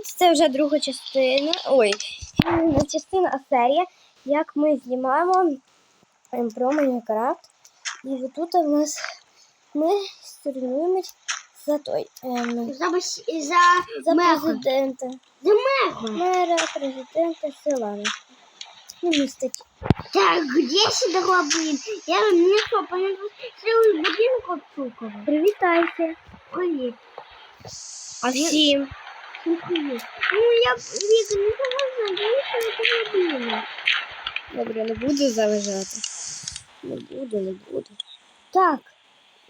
дивитися, це вже друга частина. Ой, не частина, а серія, як ми знімаємо ем, про Майнкрафт. І отут у нас ми соревнуємось за той ем, За, за, за президента. За мега. Мера президента села. Ну, містить. Так, где сюда блин? Я мне что, понятно, целый будинок от Цукова. Привітайся. Привет. А всім. Ну. Ну, я, Вика, не помогу, я не помогу. Добре, не буду заважати. Не буду, не буду. Так.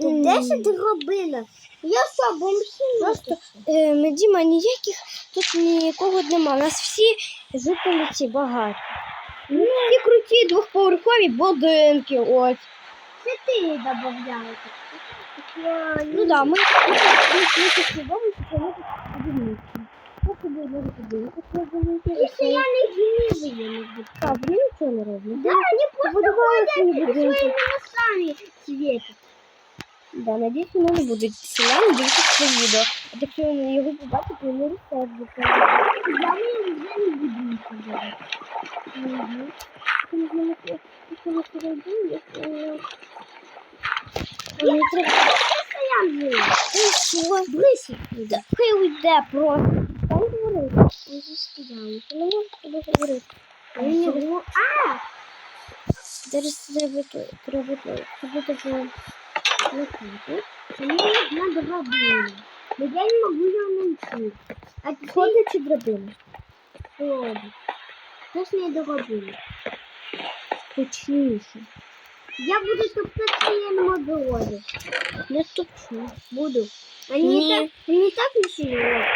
м, Де ж ти робила? Я що, бомбсі? Просто е, ми, Діма, ніяких тут нікого нема. У нас всі жителі багаті. Ну, всі круті двохповерхові будинки. Ось. Це ти добавляла. Ну да, ми ми тут що ми тут не будинки, це будинки. Якщо я не гнівую, не буду. Так, ви нічого не роблять. Да, они просто будинки. своїми носами світять. Да, надіюсь, вони не будуть селяни дивитися це відео. А якщо вони його побачать, вони розсердяться. Я не вже не буду нічого. Угу. Ти не знаєш, що ми середині, Я не треба. Я жила. Ти що? Хай уйде просто. Там говорити. Я вже сказала. Я не можу з тобою говорити. Я не говорю. А! Зараз треба то, треба то. Тобі таке. Ну, так. Мне надо драбину. Но я не могу ее найти. А теперь Сходи чи драбина? ходи. Сейчас мне драбину. Точніше. Я буду топтать своим огороде. Не топчу. Буду. Они Не. не так, они так не сильно.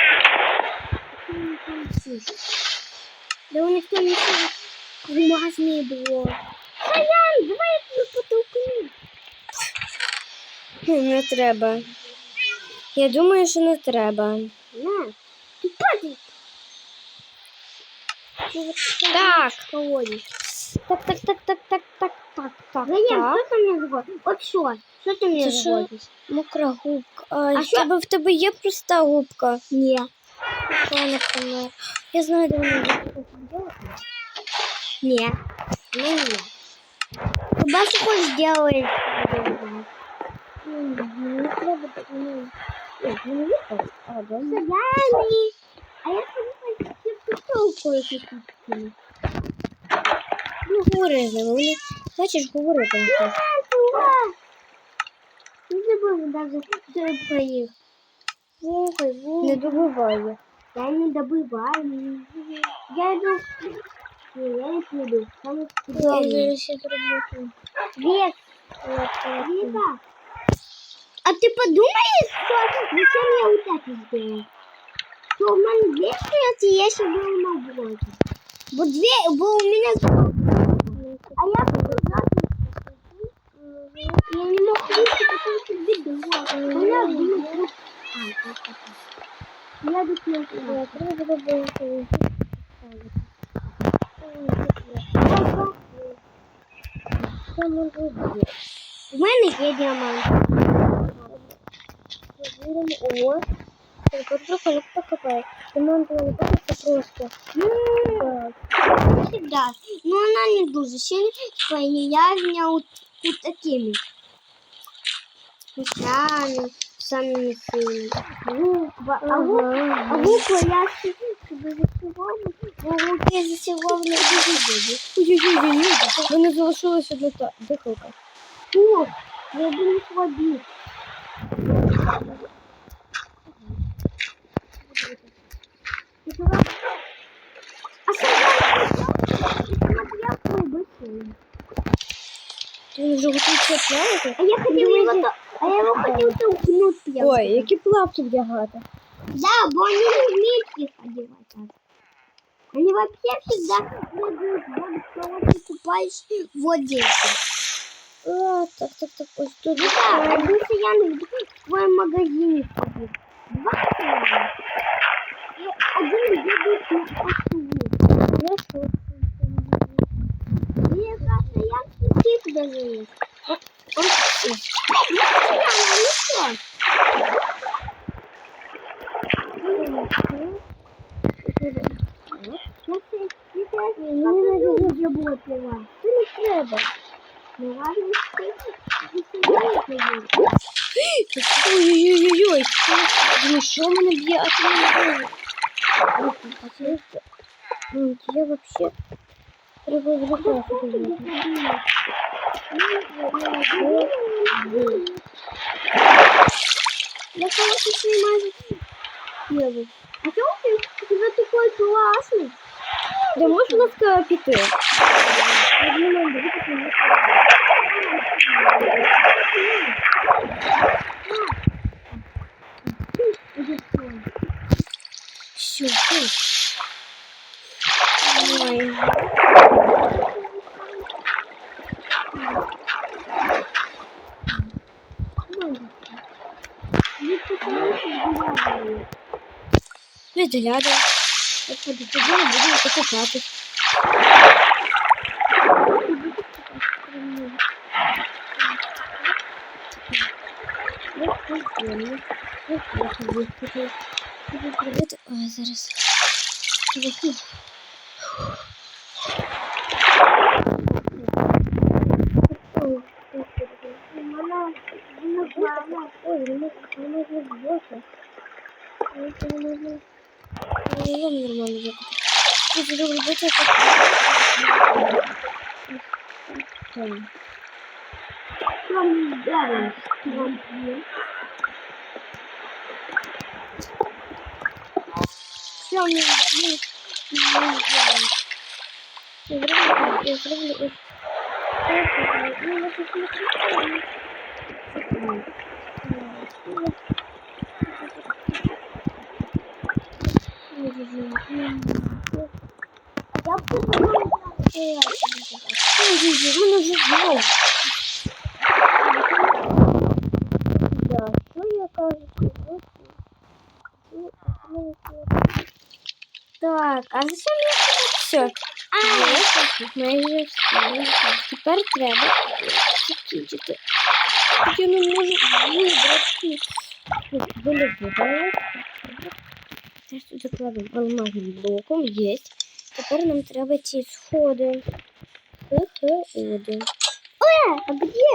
Да у них там еще бумажные было. Саян, давай я тебе потолкну. Не треба. Я думаю, що не треба. На. Ты падай. Так. Колодец. Так, так, так, так, так, так, так, так. Саян, так. что ты мне заводишь? Вот что? Что ты мне Це що? заводишь? Мокра губка. А, А в що? тебе в тебе є проста губка? Не. Що. Я знаю, де вона є. Не. Ну нет. Что хочешь Не треба. Ой, ну, не так. А, я потолкую какие-то. Ну, з ними. Вони, бачиш, говорити не. Не забыл даже что про их. Не слухай. Я не добываю. Я иду. Не, я не. Там Я ще зроблю. Вес. Веса. А ты подумаешь, что зачем я вот это сделал? Что у меня есть стоят, и я сидел на блоке. Вот две, бо у меня... А я просто Я не мог выйти, потому что была. У меня один Я тут не знаю. Треба добити. Що може бути? У мене є діамант. Віримо, о. Тільки трохи не покопає. Ремонт не просто просто. Так. Всегда. Но она не дуже сильная, что я меня вот, вот такими. Мечами, самыми сильными. Буква. А буква, а буква я себе засівала, бо руки на дуже Ой-ой-ой, вони залишилась одна та дихалка. О, я буду води. А Він вже готується плавати. А я хотел его, то- а я его хотел толкнуть прямо. Ой, які плавки вдягати. Да, бо они не умеют их одевать. так. Они вообще всегда бегают в воду, потому что ты купаешь в воде. А, так, так, так, ось тут. Ну да, один Саян в твоем магазине ходит. Два Саяна. И один бегает на острову. Я що? И это Саян сидит даже есть. Он... Эй, два Саяна, ну что? Мені не дуже було пила. Це не треба. Ну ладно, ти Ой-ой-ой-ой. Думаю, що мене б'є, а ти мене б'є. А це що? Ну, я вообще... Треба зробити. я хочу снимать первый. А ты у тебя такой классный. Да можешь у нас пяти? Все, все. Видаляду. Я тоді тоді не буду покупати. Ой, зараз. Телефон. Ой, не можна більше. Це не можна. Не вам нормально закупити. Я робити так. Все, мне не не сделать. Я я зроблю ось. ну, я щось не кричу. Я подумала, Ой, мене вже знов. Да, що я кажу? Так, а зачем я все? А, майже все. Тепер треба закінчити. Я не можу вибрати. Вилізати. Теж тут закладемо алмазним блоком. Є. Тепер нам треба ці сходи. Сходи. Э, а где?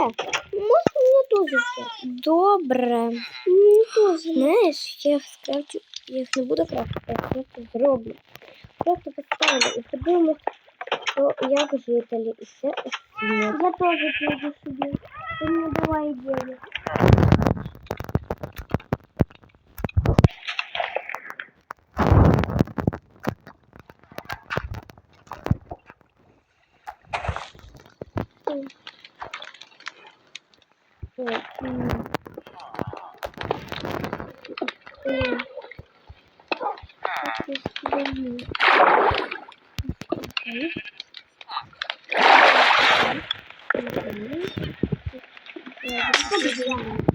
Можно мне тоже все? Добре. Мне тоже. Знаєш, я їх скрафчу, я їх не буду крафтити, я просто зроблю. Просто поставлю і подивимось, що як жителі і все оцінять. Я тоже приду себе. Ты мне давай идею. Ой, м. Ой. Как я сюда Окей. Я мне вообще не сделала.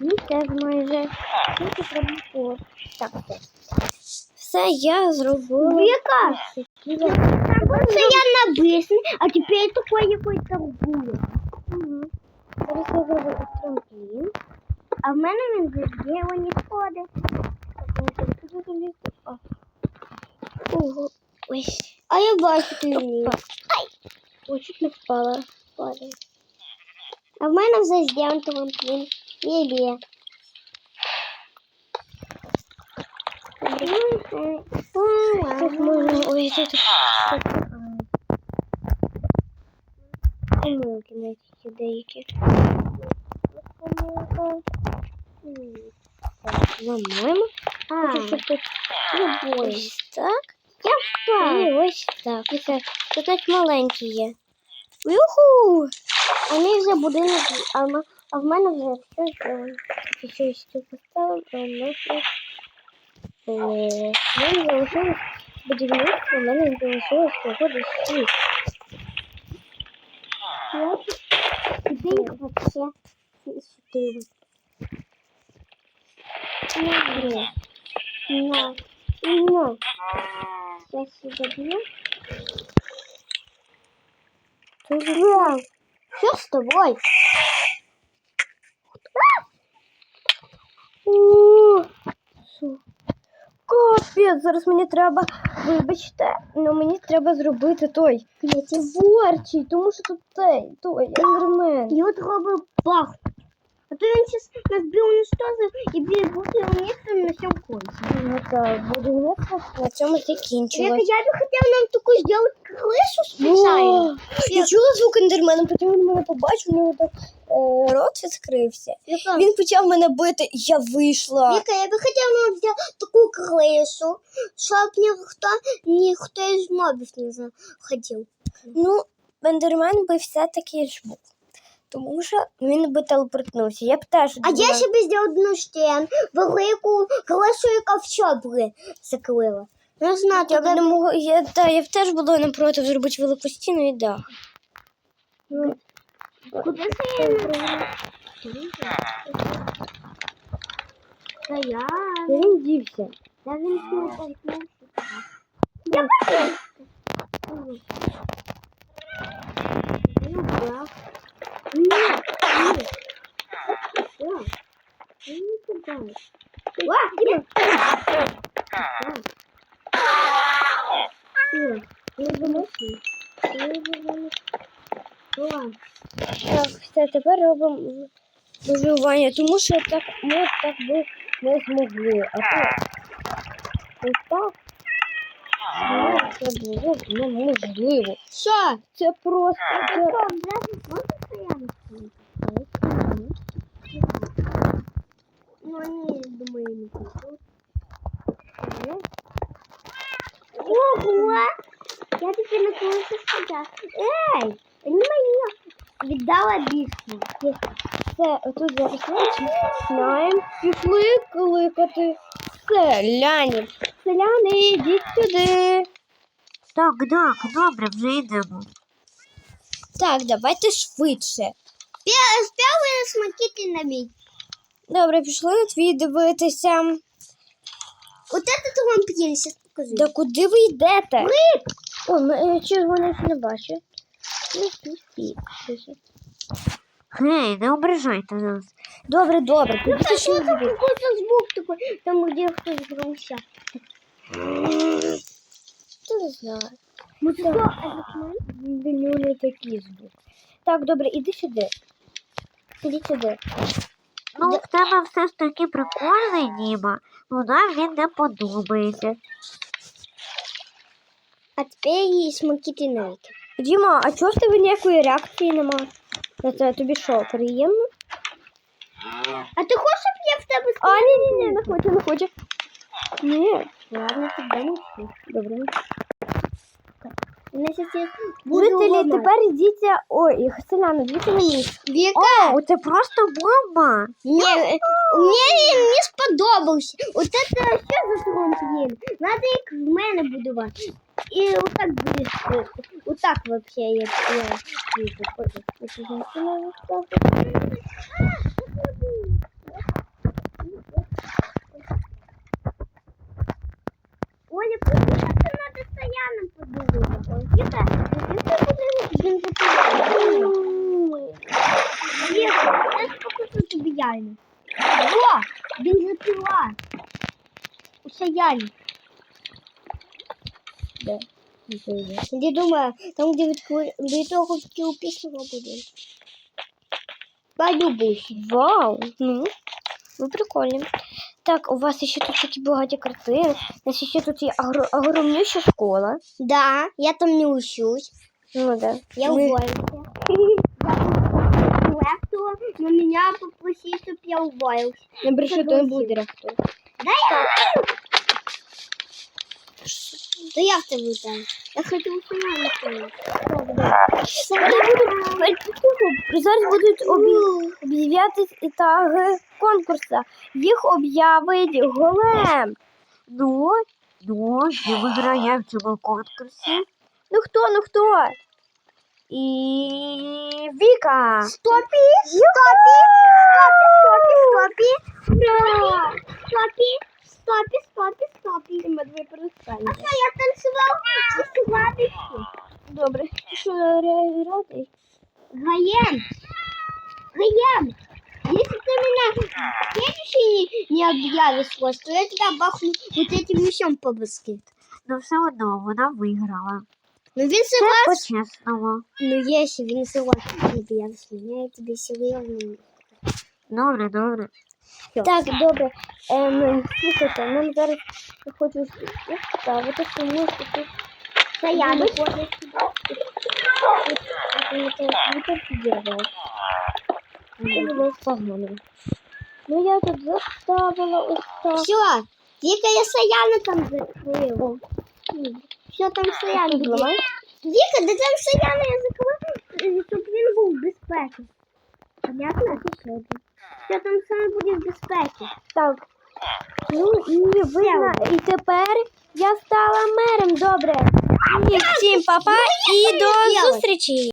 Ну, теж майже. Так, все. Я зробила. Хотіла. це я набисний, а теперь такой какой-то було. Мгм. Зараз я зроблю трамплін. А в мене він його не сходить. Ого. Ось. А я бачу, ти. Ай. Ой, чуть не впала. Падає. А в мене завжди он трамплін. Є-є. Тут можна... Тут... Помилки навіть є деякі. Ламаємо. А, ось так. я впав. І ось так. Ось так. Тут маленькі є. Юху! Вони вже будинок, а, а в мене вже все зроблено. Ще ось тут а в мене залишилось будівництво, в мене залишилось десь шість. Ти їх вообще чотири. Ну, блін. На. Ну, сейчас забью. Ты Что с тобой? Капець, зараз мені треба, вибачте, але мені треба зробити той творчий, тому що тут той, той ендермен. І от робив бах. А то він зараз нас би уничтожив і би буде місце на всьому конці. Ну так, будівництво на цьому Я, закінчилось. я бы хотела нам такую сделать крышу. Я чула звук ендермена, потім він мене побачив, у нього так е, рот відкрився. Вика, Він почав мене бити, і я вийшла. Вика, я бы хотела нам сделать такую крышу, чтобы никто, никто из мобов не заходил. Ну, ендермен би все-таки ж був. Тому що він би телепортнувся. Я б теж. А була- я себе сделала одну стен, велику крышу і ковчег би закрила. Ну, знаю, Я не могла, я, да, я теж була не проти зробити велику стіну і дах. Ну, Куди це я? Та я. він дівся. Та він не. Я Ну, да. Ні, ні. Що? Ти не кидай. А, ні. Так. Що? Не виноси. Не. Що? Так, все, тепер робимо виживання, тому що так ми так би не змогли. А то ось так. Ну, Це було б неможливо. Що? Це просто. Це... Ну, они, думаю, не придут. Ого! Я теперь наклонился сюда. Эй! Не моя! Віддала бісну. Все, отут зараз починаємо. Пішли кликати селянів. Селяни, йдіть сюди. Так, так, добре, вже йдемо. Так, давайте швидше. Сперва смотрите на меня. Добре, пішли на твій дивитися. Вот этот вампир, сейчас покажу. Да куди ви йдете? О, ми я червоних не бачу. Ну. Гей, не ображайте нас. Добре, добре, тоді пішли Что дивитися. какой-то звук такой, там где кто-то грался. Ти не знаю. Ну что, Білюлі такі звук. Так, добре, іди сюди. Іди сюди. Ну, в тебе все ж таки прикольний Діма, ну нам він не подобається. А теперь и смотрите на это. Діма, а чого ж в тебе ніякої реакції нема? На це тобі що, приємно? А ты хочешь, чтобы я в тебе А, ні, ні, ні, не хоче, не хоче. Ні, ладно, тоді не хочу. Добре. Жителі, тепер йдіться. Ой, селяни, дивіться мені. Вика, О, це просто бомба. мне, мне не сподобався. Вот это що за трамплін? Надо як в мене будувати. І отак буде стрибати. Отак вообще я я Оля, просто що це надо стоянам подивитися. Віка, Віка буде бензопила. Віка, я ж покажу тобі яйну. О, бензопила. Уся яйна. Де? Думаю, там, де від, того хотів пісню буде. Полюбуйся. Вау, ну, ну прикольно. Так, у вас ще тут такі багаті картини. У нас ще тут є огромнюща школа. Да, я там не учусь. Ну да. Я Ми- уволился. Но меня попросили, чтобы я уволился. Не бреши, то не був. Да я Да я в тебе там. Я хотів сама Зараз будуть обі- об'являтись ітаги конкурсу. Їх об'явить голем. Ну, ну, і виграє в цьому конкурсі. Ну хто, ну хто? І Віка. Стопі! Стопі! Стопі! Стопі! Стопі! Ура! Стопі! стопі, стопі, стопі. Ми двоє перестанемо. А що я танцював? Танцювати ще. Добре. Ти що радий? Гаем. Гаем. Если ты меня следующий не объявишь, вот, то я тебя бахну вот этим мечом по башке. Ну все одно вона виграла. Ну, він Це согласен. по-чесному. Ну, если він согласен не объявишь меня, я тебе серьезно. Добре, добре. Так, добре. Ем, слухайте, нам зараз хочу ставити, що ми тут підірвав. Це було погано. Ну я тут заставила ось так. Все, Вика, я Саяна там закрыла. Все там Саян Тут буде. ламай. Віка, де там Саяна я закрила, щоб він був в безпеці. Понятно? Все там саме буде в безпеці. Так. Ну і видно, і тепер я стала мером, добре. І всім папа і до делать? зустрічі.